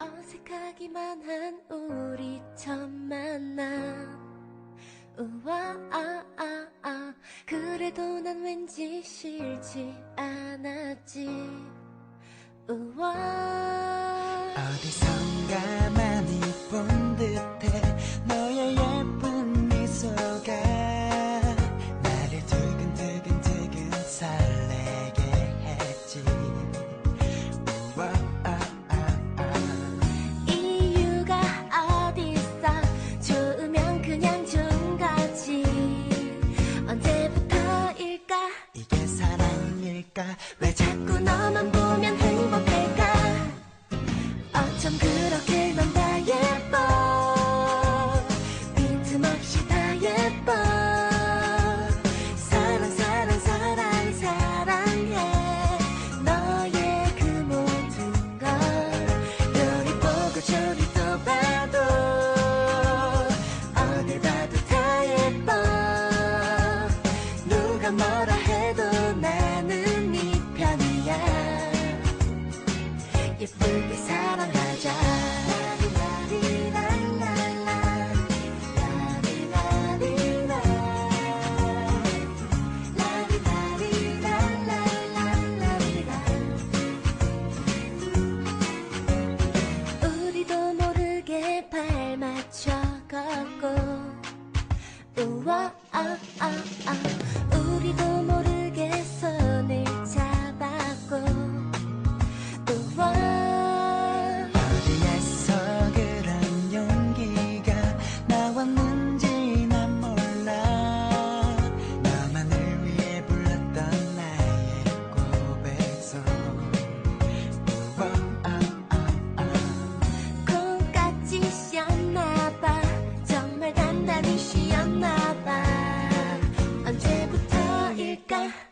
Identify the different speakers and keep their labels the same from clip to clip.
Speaker 1: 어색하기만 한 우리 첫 만남. 우와 아, 아, 아. 그래도 난 왠지 싫지 않았지. 우와.
Speaker 2: 어디선가 많이 본 듯해 사랑일까 왜
Speaker 1: 자꾸 너만 보면 행복할까? 어쩜 그렇게 넌 다 예뻐? 빈틈없이 다 예뻐. 사랑 사랑 사랑 사랑해. 너의 그 모든 걸. 요리 보고 저리 또 봐도 어딜 봐도 다 예뻐. 누가 뭐라 해도 てさ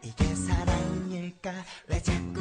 Speaker 1: 이게 사랑일까? 왜 자꾸